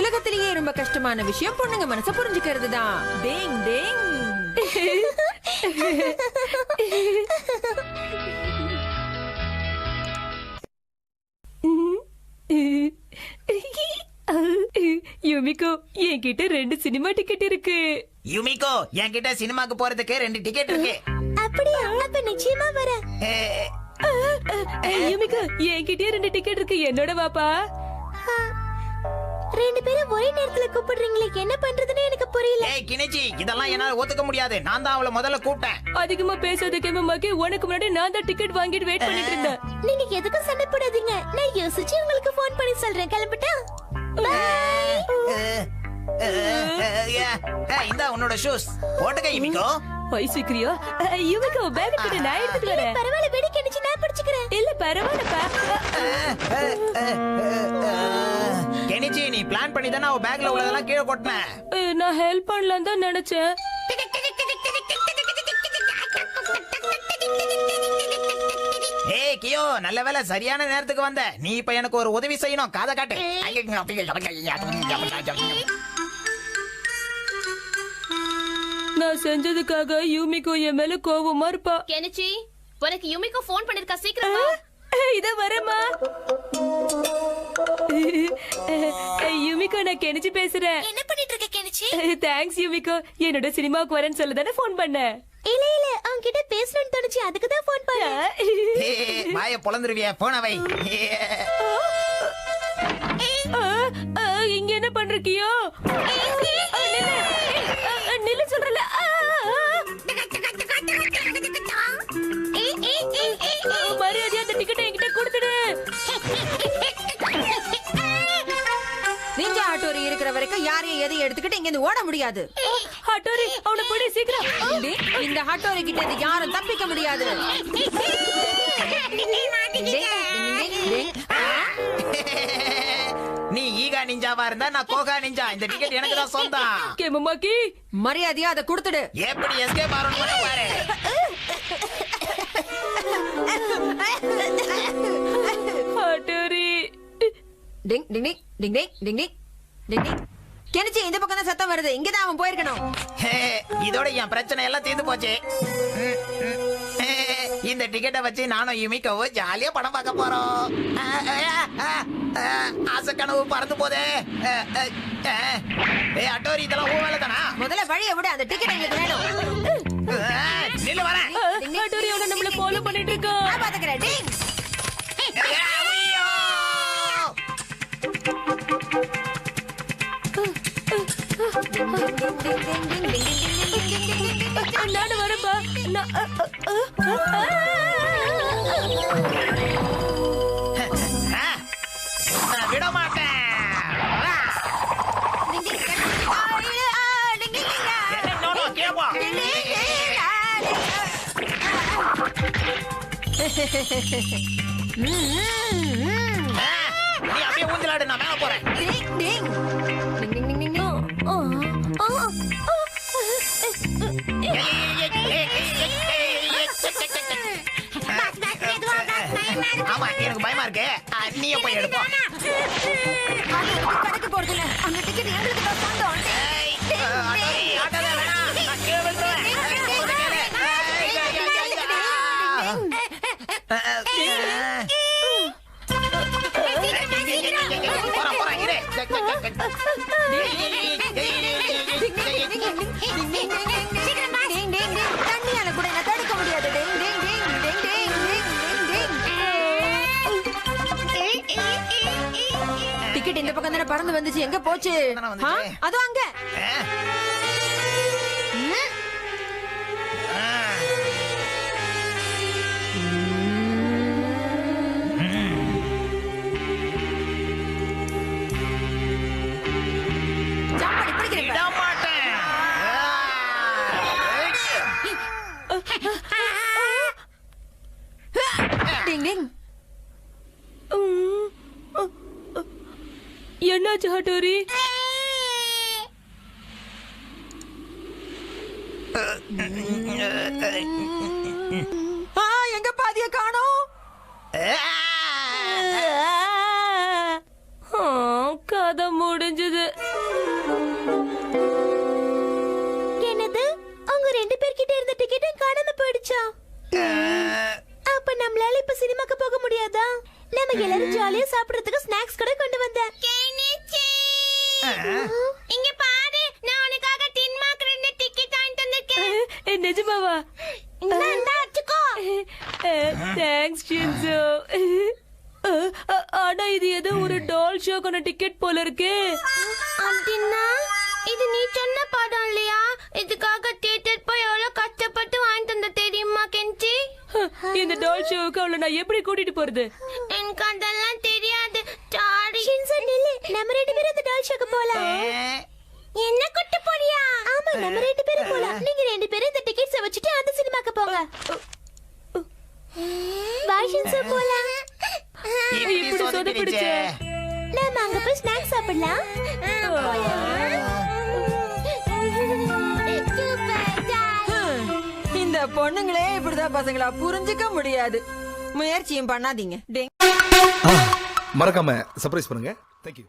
உலகத்திலேயே ரொம்ப கஷ்டமான விஷயம் பொண்ணுங்க மனச புரிஞ்சுக்கிறது தான் டேங் டேங் யுமிகோ என்கிட்ட ரெண்டு சினிமா டிக்கெட் இருக்கு. யுமிகோ என்கிட்ட சினிமாக்கு போறதுக்கு ரெண்டு டிக்கெட் இருக்கு. அப்படியா? அப்ப நிச்சயமா வரேன் ஏ, யுமிகோ என்கிட்டயே ரெண்டு டிக்கெட் இருக்கு. என்னோட வாப்பா. ரெண்டு பேரும் ஒரே நேரத்துல கூப்பிடுறீங்களே என்ன பண்றதுன்னு எனக்கு புரியல. ஏய் கிணிச்சி இதெல்லாம் என்னால ஒத்துக்க முடியாது. நான் தான் அவளை முதல்ல கூப்பிட்டேன். அதிகமா பேசாத கேமமாக்கி உனக்கு முன்னாடி நான் தான் டிக்கெட் வாங்கிட்டு வெயிட் பண்ணிட்டு இருந்தேன். நீங்க எதுக்கும் சண்டை போடாதீங்க நான் யோசிச்சு உங்களுக்கு ஃபோன் பண்ணி சொல்றேன். கிளம்பிட்டா? பாய் இந்தா உன்னோட ஷூஸ் போட்டுக்க யுமிகோ ஐ சீக்கிரியா யுமிகோ பேக் கிட்ட நான் எடுத்துட்டு வரேன். பரவாயில்ல வெடி கிடைச்சு நான் பிடிச்சுக்கிறேன். இல்ல பரவாயில்லப்பா. கெனிச்சி நீ பிளான் பண்ணி தானே அவ பேக்ல உள்ளதெல்லாம் கீழே கொட்டின. அஹ், நான் ஹெல்ப் பண்ணலாம் தான் நினைச்சேன். ஏய் கியோ நல்ல வேளை சரியான நேரத்துக்கு வந்த. நீ இப்ப எனக்கு ஒரு உதவி செய்யணும். காதை காட்டு. நான் செஞ்சதுக்காக யூமிகோ என் மேல கோவமா இருப்பா. கெனிச்சி உனக்கு யுமிக்கு ஃபோன் பண்ணிருக்கா சீக்கிரம். இத வரமா யூமிகோ கெனிச்சு பேசுறேன் என்ன பண்ணிட்டு இருக்க கெனிச்சி? தேங்க்ஸ் யூமிகோ என்னோட சினிமாவுக்கு வரேன்னு சொல்ல தானே ஃபோன் பண்ணேன் இல்ல இல்ல உன்கிட்ட பேசணும்னு தோணுச்சு அதுக்கு தான் ஃபோன் பண்ணேன். ஏய், வாய பொழந்துருவிய போன வை இங்க என்ன பண்றீக்கியோ? வர வரைக்கும் யாரையும் எதையும் எடுத்துக்கிட்டு இங்க இருந்து ஓட முடியாது. ஹட்டோரி அவனை பிடி சீக்கிரம். இந்த ஹட்டோரி கிட்ட இருந்து யாரும் தப்பிக்க முடியாது. நீ ஈகா நிஞ்சாவா இருந்தா நான் கோகா நிஞ்சா? இந்த டிக்கெட் எனக்கு தான் சொந்தம். கேமமாக்கி மரியாதையா அதை கொடுத்துடு. எப்படி எஸ்கேப் ஆறணும் பாரு. ஹட்டோரி. டிங் டிங் டிங் டிங் டிங் டிங். கெனிச்சி இந்த பக்கம் தான் சத்தம் வருது. இங்கதான் அவன் போயிருக்கணும். ஹே, இதோட என் பிரச்சனை எல்லாம் தீர்ந்து போச்சு. இந்த டிக்கெட்டை வச்சு நானும் யுமிக்கவும் ஜாலியா படம் பார்க்க போறோம். ஆசை கனவு பறந்து போதே. ஏய் அட்டோரி இதெல்லாம் உன் வேலை தானா? முதல்ல வழியை விட அந்த டிக்கெட் எங்களுக்கு வேணும். நில்லு வரேன். அவனை நம்மள ஃபாலோ பண்ணிட்டு இருக்கான் நானு வரப்பா. நான் விட மாட்டேன் நீ அப்படியே ஊஞ்சலாடு நான் மேல போறேன். ஆமா எனக்கு பயமா இருக்கு நீயே போய் எடுப்போம் கடைக்கு போறது இல்ல அந்த டிக்கெட் எங்களுக்கு தான் சொந்தம் ஏய், ஆட்டோரி, ஆட்டோல பறந்து வந்துச்சு. எங்க போச்சு? அது அங்க. Ding ding. என்னாச்சு ஹட்டோரி? எங்க பாதிய காணோம்? கதை முடிஞ்சது. என்னது? அவங்க ரெண்டு பேர்கிட்ட இருந்த டிக்கெட்டும் கடந்து போயிடுச்சா? அப்ப நம்மளால இப்ப சினிமாக்கு போக முடியாதா? நம்ம எல்லாரும் ஜாலியா சாப்பிடுறதுக்கு ஸ்நாக்ஸ் கூட கொண்டு வந்தேன். இங்க பாரு நான் உனக்காக டின்மார்க் ரெண்டு டிக்கெட் வாங்கிட்டு வந்திருக்கேன். நிஜமாவா? இந்தா வச்சுக்கோ. தேங்க்ஸ் ஷின்சோ ஆனா இது ஏதோ ஒரு டால் ஷோக்கான டிக்கெட் போல இருக்கே. அப்படின்னா இது நீ சொன்ன இந்த டால் ஷோவுக்கு அவளை நான் எப்படி கூட்டிட்டு போறது? எனக்கு அதெல்லாம் தெரியாது. சாரி ஷின்சோ நில்லு. நம்ம ரெண்டு பேரும் அந்த டால் ஷோக்கு போலாம். என்ன கூட்டு போறியா? ஆமா நம்ம ரெண்டு பேரும் போலாம். நீங்க ரெண்டு பேரும் இந்த டிக்கெட்ஸ் வச்சுட்டு அந்த சினிமாக்கு போங்க. வா ஷின்சோ போலாம். இப்படி சொதப்பிடுச்சே. நாம அங்க போய் ஸ்நாக்ஸ் சாப்பிடலாம். ஹம், பொண்ணுங்களே இப்படிதான் பசங்களா புரிஞ்சுக்க முடியாது. முயற்சியும் பண்ணாதீங்க. மறக்காம சர்ப்ரைஸ் பண்ணுங்க. தேங்க்யூ